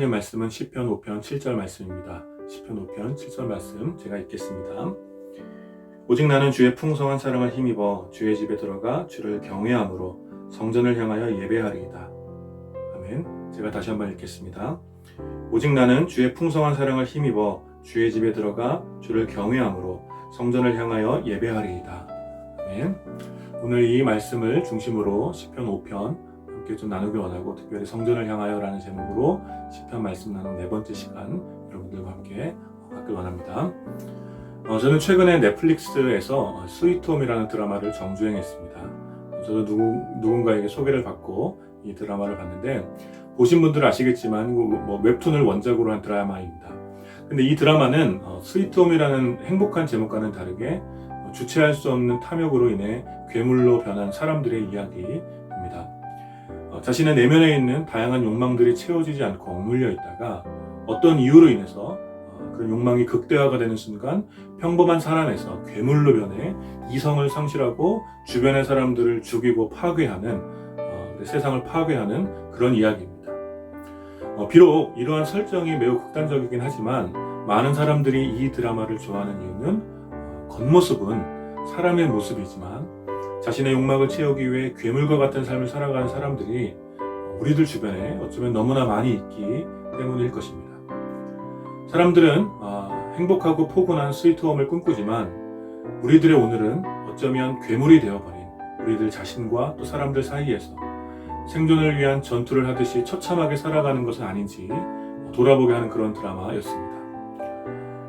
하나님 말씀은 시편 5편 7절 말씀입니다. 시편 5편 7절 말씀 제가 읽겠습니다. 오직 나는 주의 풍성한 사랑을 힘입어 주의 집에 들어가 주를 경외함으로 성전을 향하여 예배하리이다. 아멘. 제가 다시 한번 읽겠습니다. 오직 나는 주의 풍성한 사랑을 힘입어 주의 집에 들어가 주를 경외함으로 성전을 향하여 예배하리이다. 아멘. 오늘 이 말씀을 중심으로 시편 5편 함께 좀 나누기 원하고 특별히 성전을 향하여라는 제목으로 시편 말씀 나눈 네 번째 시간 여러분들과 함께 갖길 원합니다. 어, 저는 최근에 넷플릭스에서 스위트홈이라는 드라마를 정주행했습니다. 저도 누구, 누군가에게 소개를 받고 이 드라마를 봤는데 보신 분들은 아시겠지만 뭐 웹툰을 원작으로 한 드라마입니다. 근데 이 드라마는 어, 스위트홈이라는 행복한 제목과는 다르게 어, 주체할 수 없는 탐욕으로 인해 괴물로 변한 사람들의. 어, 자신의 내면에 있는 다양한 욕망들이 채워지지 않고 억눌려 있다가 어떤 이유로 인해서 어, 그런 욕망이 극대화가 되는 순간 평범한 사람에서 괴물로 변해 이성을 상실하고 주변의 사람들을 죽이고 파괴하는 어, 세상을 파괴하는 그런 이야기입니다. 어, 비록 이러한 설정이 매우 극단적이긴 하지만 많은 사람들이 이 드라마를 좋아하는 이유는 어, 겉모습은 사람의 모습이지만 자신의 욕망을 채우기 위해 괴물과 같은 삶을 살아가는 사람들이 우리들 주변에 어쩌면 너무나 많이 있기 때문일 것입니다. 사람들은 아, 행복하고 포근한 스위트홈을 꿈꾸지만 우리들의 오늘은 어쩌면 괴물이 되어버린 우리들 자신과 또 사람들 사이에서 생존을 위한 전투를 하듯이 처참하게 살아가는 것은 아닌지 돌아보게 하는 그런 드라마였습니다.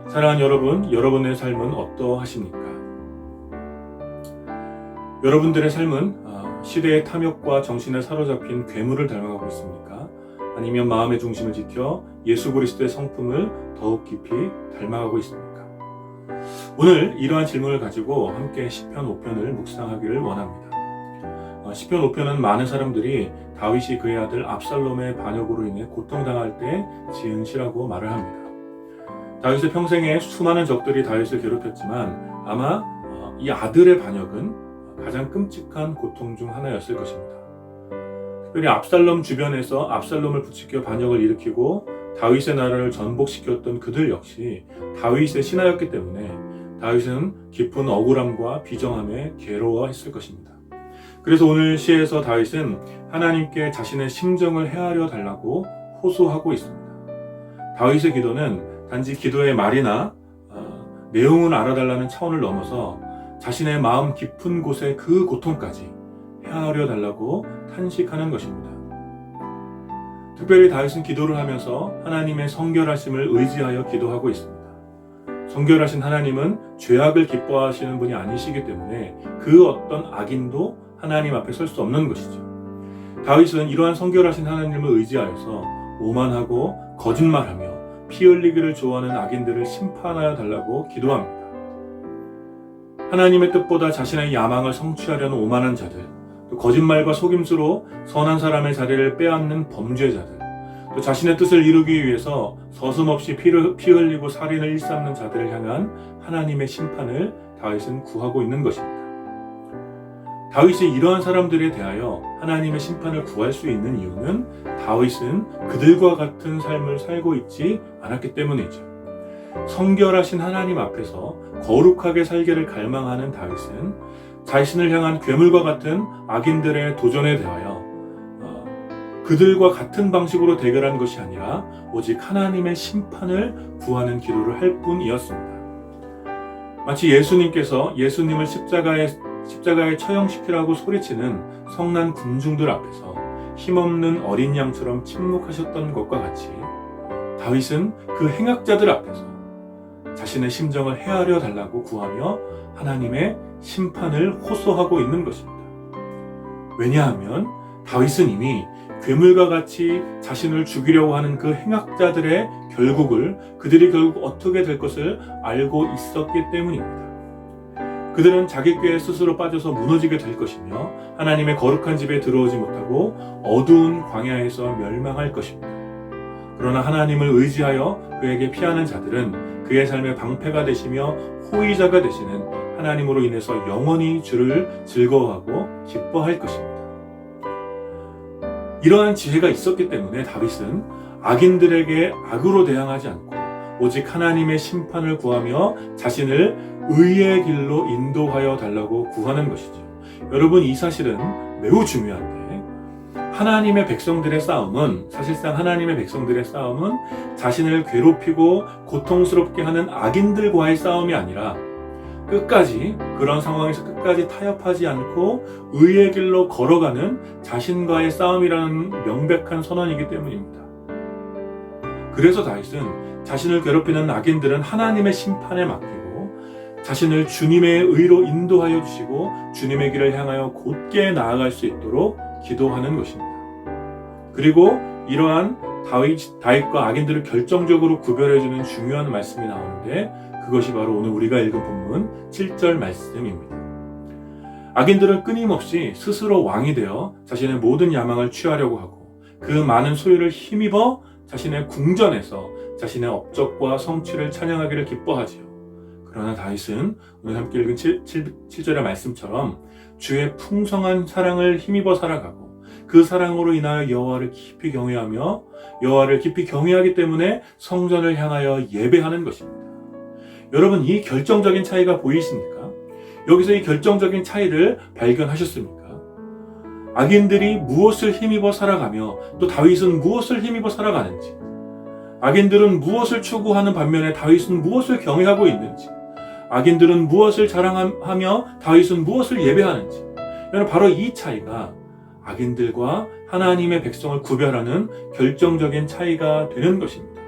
사랑하는 여러분, 여러분의 삶은 어떠하십니까? 여러분들의 삶은 아, 시대의 탐욕과 정신에 사로잡힌 괴물을 닮아가고 있습니까? 아니면 마음의 중심을 지켜 예수 그리스도의 성품을 더욱 깊이 닮아가고 있습니까? 오늘 이러한 질문을 가지고 함께 시편 5편을 묵상하기를 원합니다. 어, 시편 5편은 많은 사람들이 다윗이 그의 아들 압살롬의 반역으로 인해 고통당할 때 지은 시라고 말을 합니다. 다윗의 평생에 수많은 적들이 다윗을 괴롭혔지만 아마 어, 이 아들의 반역은 가장 끔찍한 고통 중 하나였을 것입니다. 특별히 압살롬 주변에서 압살롬을 부추겨 반역을 일으키고 다윗의 나라를 전복시켰던 그들 역시 다윗의 신하였기 때문에 다윗은 깊은 억울함과 비정함에 괴로워했을 것입니다. 그래서 오늘 시에서 다윗은 하나님께 자신의 심정을 헤아려 달라고 호소하고 있습니다. 다윗의 기도는 단지 기도의 말이나 어, 내용을 알아달라는 차원을 넘어서 자신의 마음 깊은 곳에 그 고통까지 헤아려 달라고 탄식하는 것입니다. 특별히 다윗은 기도를 하면서 하나님의 성결하심을 의지하여 기도하고 있습니다. 성결하신 하나님은 죄악을 기뻐하시는 분이 아니시기 때문에 그 어떤 악인도 하나님 앞에 설 수 없는 것이죠. 다윗은 이러한 성결하신 하나님을 의지하여서 오만하고 거짓말하며 피 흘리기를 좋아하는 악인들을 심판하여 달라고 기도합니다. 하나님의 뜻보다 자신의 야망을 성취하려는 오만한 자들, 또 거짓말과 속임수로 선한 사람의 자리를 빼앗는 범죄자들, 또 자신의 뜻을 이루기 위해서 서슴없이 피를, 피 흘리고 살인을 일삼는 자들을 향한 하나님의 심판을 다윗은 구하고 있는 것입니다. 다윗이 이러한 사람들에 대하여 하나님의 심판을 구할 수 있는 이유는 다윗은 그들과 같은 삶을 살고 있지 않았기 때문이죠. 성결하신 하나님 앞에서 거룩하게 살기를 갈망하는 다윗은 자신을 향한 괴물과 같은 악인들의 도전에 대하여 어, 그들과 같은 방식으로 대결한 것이 아니라 오직 하나님의 심판을 구하는 기도를 할 뿐이었습니다. 마치 예수님께서 예수님을 십자가에 십자가에 처형시키라고 소리치는 성난 군중들 앞에서 힘없는 어린 양처럼 침묵하셨던 것과 같이 다윗은 그 행악자들 앞에서 자신의 심정을 헤아려 달라고 구하며 하나님의 심판을 호소하고 있는 것입니다. 왜냐하면 다윗은 이미 괴물과 같이 자신을 죽이려고 하는 그 행악자들의 결국을 그들이 결국 어떻게 될 것을 알고 있었기 때문입니다. 그들은 자기 꾀에 스스로 빠져서 무너지게 될 것이며 하나님의 거룩한 집에 들어오지 못하고 어두운 광야에서 멸망할 것입니다. 그러나 하나님을 의지하여 그에게 피하는 자들은 그의 삶의 방패가 되시며 호의자가 되시는 하나님으로 인해서 영원히 주를 즐거워하고 기뻐할 것입니다. 이러한 지혜가 있었기 때문에 다윗은 악인들에게 악으로 대항하지 않고 오직 하나님의 심판을 구하며 자신을 의의 길로 인도하여 달라고 구하는 것이죠. 여러분 이 사실은 매우 중요한데 하나님의 백성들의 싸움은 사실상 하나님의 백성들의 싸움은 자신을 괴롭히고 고통스럽게 하는 악인들과의 싸움이 아니라 끝까지 그런 상황에서 끝까지 타협하지 않고 의의 길로 걸어가는 자신과의 싸움이라는 명백한 선언이기 때문입니다. 그래서 다윗은 자신을 괴롭히는 악인들은 하나님의 심판에 맡기고 자신을 주님의 의로 인도하여 주시고 주님의 길을 향하여 곧게 나아갈 수 있도록 기도하는 것입니다. 그리고 이러한 다윗, 다윗과 악인들을 결정적으로 구별해주는 중요한 말씀이 나오는데 그것이 바로 오늘 우리가 읽은 본문 7절 말씀입니다. 악인들은 끊임없이 스스로 왕이 되어 자신의 모든 야망을 취하려고 하고 그 많은 소유를 힘입어 자신의 궁전에서 자신의 업적과 성취를 찬양하기를 기뻐하지요. 그러나 다윗은 오늘 함께 읽은 7, 7, 7절의 말씀처럼 주의 풍성한 사랑을 힘입어 살아가고 그 사랑으로 인하여 여호와를 깊이 경외하며 여호와를 깊이 경외하기 때문에 성전을 향하여 예배하는 것입니다. 여러분 이 결정적인 차이가 보이십니까? 여기서 이 결정적인 차이를 발견하셨습니까? 악인들이 무엇을 힘입어 살아가며 또 다윗은 무엇을 힘입어 살아가는지 악인들은 무엇을 추구하는 반면에 다윗은 무엇을 경외하고 있는지 악인들은 무엇을 자랑하며 다윗은 무엇을 예배하는지 바로 이 차이가 악인들과 하나님의 백성을 구별하는 결정적인 차이가 되는 것입니다.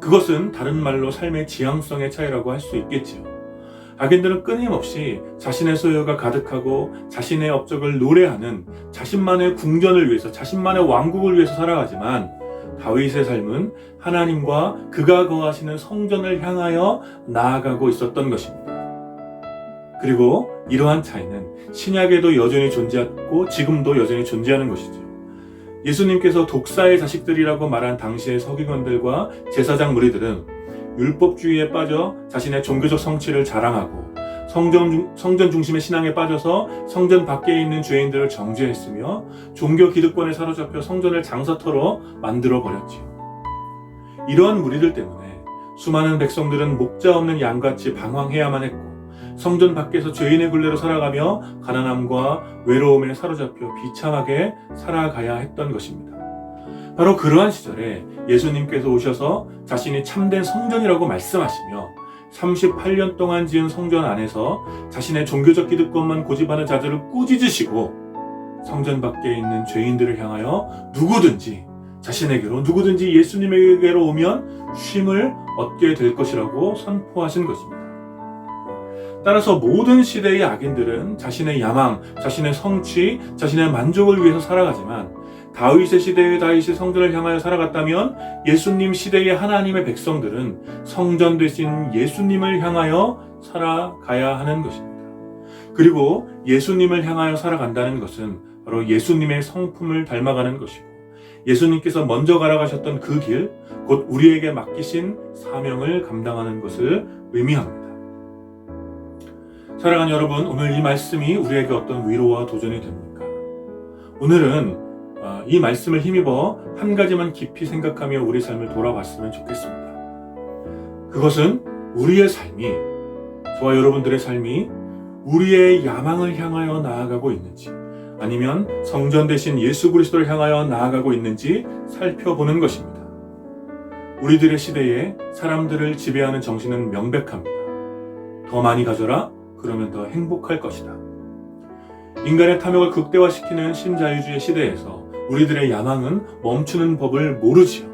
그것은 다른 말로 삶의 지향성의 차이라고 할 수 있겠지요. 악인들은 끊임없이 자신의 소유가 가득하고 자신의 업적을 노래하는 자신만의 궁전을 위해서 자신만의 왕국을 위해서 살아가지만 다윗의 삶은 하나님과 그가 거하시는 성전을 향하여 나아가고 있었던 것입니다. 그리고 이러한 차이는 신약에도 여전히 존재하고 지금도 여전히 존재하는 것이죠. 예수님께서 독사의 자식들이라고 말한 당시의 서기관들과 제사장 무리들은 율법주의에 빠져 자신의 종교적 성취를 자랑하고 성전, 중- 성전 중심의 신앙에 빠져서 성전 밖에 있는 죄인들을 정죄했으며 종교 기득권에 사로잡혀 성전을 장사터로 만들어 버렸지요. 이러한 무리들 때문에 수많은 백성들은 목자 없는 양같이 방황해야만 했고 성전 밖에서 죄인의 굴레로 살아가며 가난함과 외로움에 사로잡혀 비참하게 살아가야 했던 것입니다. 바로 그러한 시절에 예수님께서 오셔서 자신이 참된 성전이라고 말씀하시며 38년 동안 지은 성전 안에서 자신의 종교적 기득권만 고집하는 자들을 꾸짖으시고 성전 밖에 있는 죄인들을 향하여 누구든지 자신에게로 누구든지 예수님에게로 오면 쉼을 얻게 될 것이라고 선포하신 것입니다. 따라서 모든 시대의 악인들은 자신의 야망, 자신의 성취, 자신의 만족을 위해서 살아가지만 다윗의 시대의 다윗이 성전을 향하여 살아갔다면 예수님 시대의 하나님의 백성들은 성전 되신 예수님을 향하여 살아가야 하는 것입니다. 그리고 예수님을 향하여 살아간다는 것은 바로 예수님의 성품을 닮아가는 것이고 예수님께서 먼저 가라가셨던 그 길, 곧 우리에게 맡기신 사명을 감당하는 것을 의미합니다. 사랑하는 여러분, 오늘 이 말씀이 우리에게 어떤 위로와 도전이 됩니까? 오늘은 어, 이 말씀을 힘입어 한 가지만 깊이 생각하며 우리 삶을 돌아봤으면 좋겠습니다. 그것은 우리의 삶이, 저와 여러분들의 삶이 우리의 야망을 향하여 나아가고 있는지, 아니면 성전 대신 예수 그리스도를 향하여 나아가고 있는지 살펴보는 것입니다. 우리들의 시대에 사람들을 지배하는 정신은 명백합니다. 더 많이 가져라, 그러면 더 행복할 것이다. 인간의 탐욕을 극대화시키는 신자유주의 시대에서 우리들의 야망은 멈추는 법을 모르지요.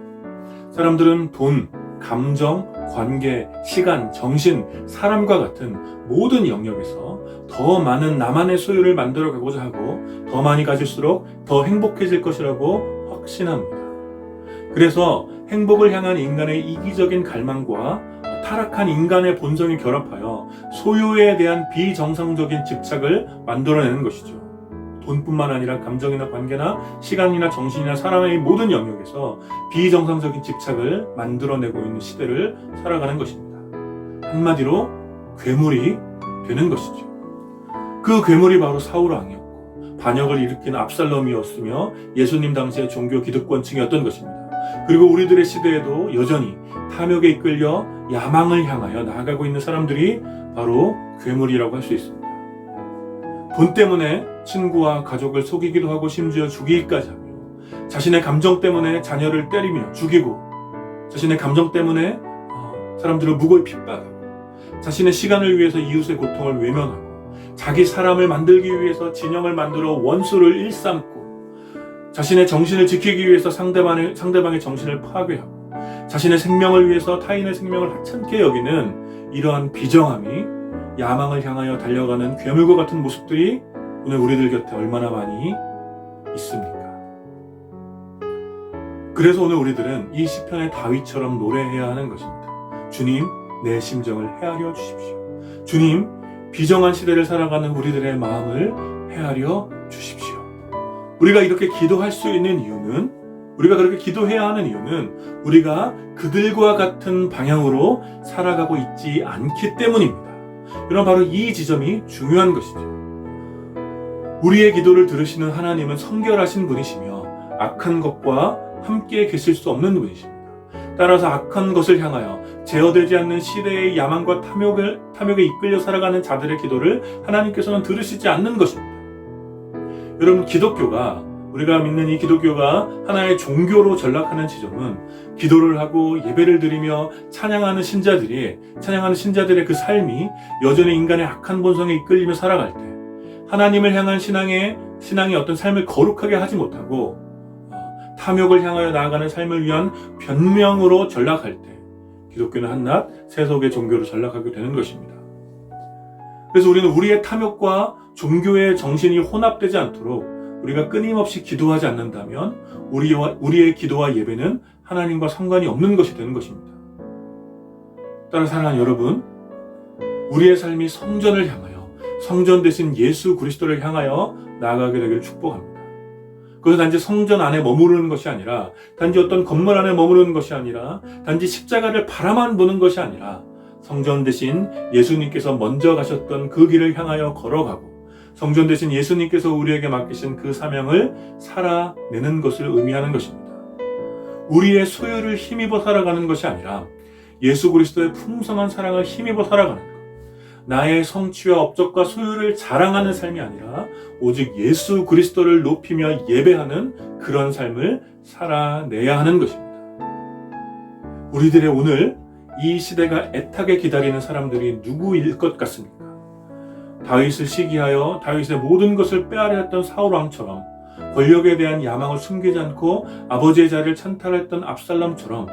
사람들은 돈, 감정, 관계, 시간, 정신, 사람과 같은 모든 영역에서 더 많은 나만의 소유를 만들어 가고자 하고 더 많이 가질수록 더 행복해질 것이라고 확신합니다. 그래서 행복을 향한 인간의 이기적인 갈망과 타락한 인간의 본성이 결합하여 소유에 대한 비정상적인 집착을 만들어내는 것이죠. 돈뿐만 아니라 감정이나 관계나 시간이나 정신이나 사람의 모든 영역에서 비정상적인 집착을 만들어내고 있는 시대를 살아가는 것입니다. 한마디로 괴물이 되는 것이죠. 그 괴물이 바로 사울 왕이었고 반역을 일으킨 압살롬이었으며 예수님 당시의 종교 기득권층이었던 것입니다. 그리고 우리들의 시대에도 여전히 탐욕에 이끌려 야망을 향하여 나아가고 있는 사람들이 바로 괴물이라고 할 수 있습니다. 돈 때문에 친구와 가족을 속이기도 하고 심지어 죽이기까지 하며 자신의 감정 때문에 자녀를 때리며 죽이고 자신의 감정 때문에 어, 사람들을 무고히 핍박하고 자신의 시간을 위해서 이웃의 고통을 외면하고 자기 사람을 만들기 위해서 진영을 만들어 원수를 일삼고 자신의 정신을 지키기 위해서 상대방의, 상대방의 정신을 파괴하고 자신의 생명을 위해서 타인의 생명을 하찮게 여기는 이러한 비정함이 야망을 향하여 달려가는 괴물과 같은 모습들이 오늘 우리들 곁에 얼마나 많이 있습니까? 그래서 오늘 우리들은 이 시편의 다윗처럼 노래해야 하는 것입니다. 주님, 내 심정을 헤아려 주십시오. 주님, 비정한 시대를 살아가는 우리들의 마음을 헤아려 주십시오. 우리가 이렇게 기도할 수 있는 이유는 우리가 그렇게 기도해야 하는 이유는 우리가 그들과 같은 방향으로 살아가고 있지 않기 때문입니다. 여러분 바로 이 지점이 중요한 것이죠. 우리의 기도를 들으시는 하나님은 성결하신 분이시며 악한 것과 함께 계실 수 없는 분이십니다. 따라서 악한 것을 향하여 제어되지 않는 시대의 야망과 탐욕을, 탐욕에 이끌려 살아가는 자들의 기도를 하나님께서는 들으시지 않는 것입니다. 여러분, 기독교가, 우리가 믿는 이 기독교가 하나의 종교로 전락하는 지점은 기도를 하고 예배를 드리며 찬양하는 신자들이, 찬양하는 신자들의 그 삶이 여전히 인간의 악한 본성에 이끌리며 살아갈 때, 하나님을 향한 신앙의, 신앙의 어떤 삶을 거룩하게 하지 못하고, 어, 탐욕을 향하여 나아가는 삶을 위한 변명으로 전락할 때, 기독교는 한낱 세속의 종교로 전락하게 되는 것입니다. 그래서 우리는 우리의 탐욕과 종교의 정신이 혼합되지 않도록 우리가 끊임없이 기도하지 않는다면 우리와, 우리의 기도와 예배는 하나님과 상관이 없는 것이 되는 것입니다. 따라 사랑하는 여러분, 우리의 삶이 성전을 향하여 성전 대신 예수 그리스도를 향하여 나아가게 되기를 축복합니다. 그것은 단지 성전 안에 머무르는 것이 아니라 단지 어떤 건물 안에 머무르는 것이 아니라 단지 십자가를 바라만 보는 것이 아니라 성전 대신 예수님께서 먼저 가셨던 그 길을 향하여 걸어가고 성전 대신 예수님께서 우리에게 맡기신 그 사명을 살아내는 것을 의미하는 것입니다. 우리의 소유를 힘입어 살아가는 것이 아니라 예수 그리스도의 풍성한 사랑을 힘입어 살아가는 것. 나의 성취와 업적과 소유를 자랑하는 삶이 아니라 오직 예수 그리스도를 높이며 예배하는 그런 삶을 살아내야 하는 것입니다. 우리들의 오늘 이 시대가 애타게 기다리는 사람들이 누구일 것 같습니까? 다윗을 시기하여 다윗의 모든 것을 빼앗려 했던 사울 왕처럼 권력에 대한 야망을 숨기지 않고 아버지의 자리를 찬탈했던 압살롬처럼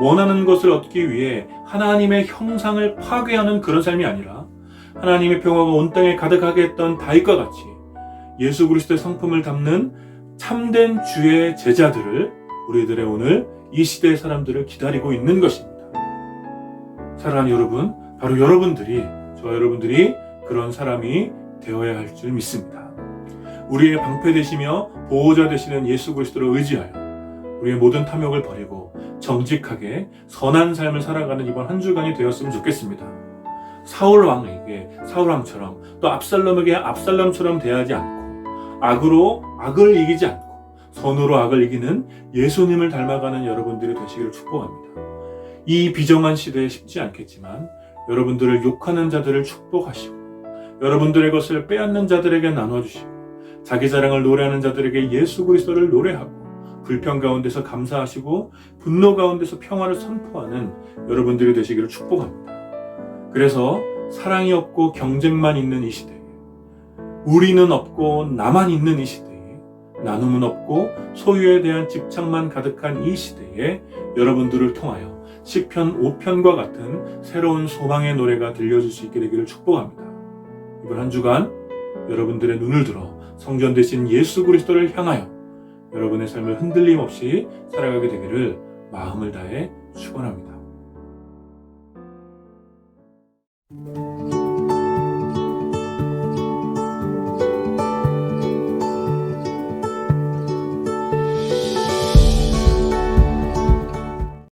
원하는 것을 얻기 위해 하나님의 형상을 파괴하는 그런 삶이 아니라 하나님의 평화가 온 땅에 가득하게 했던 다윗과 같이 예수 그리스도의 성품을 담는 참된 주의 제자들을 우리들의 오늘 이 시대의 사람들을 기다리고 있는 것입니다. 사랑하는 여러분, 바로 여러분들이 저 여러분들이 그런 사람이 되어야 할 줄 믿습니다. 우리의 방패 되시며 보호자 되시는 예수 그리스도를 의지하여 우리의 모든 탐욕을 버리고 정직하게 선한 삶을 살아가는 이번 한 주간이 되었으면 좋겠습니다. 사울 왕에게 사울 왕처럼 또 압살롬에게 압살롬처럼 대하지 않고 악으로 악을 이기지 않고 선으로 악을 이기는 예수님을 닮아가는 여러분들이 되시기를 축복합니다. 이 비정한 시대에 쉽지 않겠지만 여러분들을 욕하는 자들을 축복하시고 여러분들의 것을 빼앗는 자들에게 나눠주시고 자기 자랑을 노래하는 자들에게 예수 그리스도를 노래하고 불평 가운데서 감사하시고 분노 가운데서 평화를 선포하는 여러분들이 되시기를 축복합니다. 그래서 사랑이 없고 경쟁만 있는 이 시대에 우리는 없고 나만 있는 이 시대에 나눔은 없고 소유에 대한 집착만 가득한 이 시대에 여러분들을 통하여 시편 5편과 같은 새로운 소망의 노래가 들려줄 수 있게 되기를 축복합니다. 이번 한 주간 여러분들의 눈을 들어 성전 대신 예수 그리스도를 향하여 여러분의 삶을 흔들림 없이 살아가게 되기를 마음을 다해 축원합니다.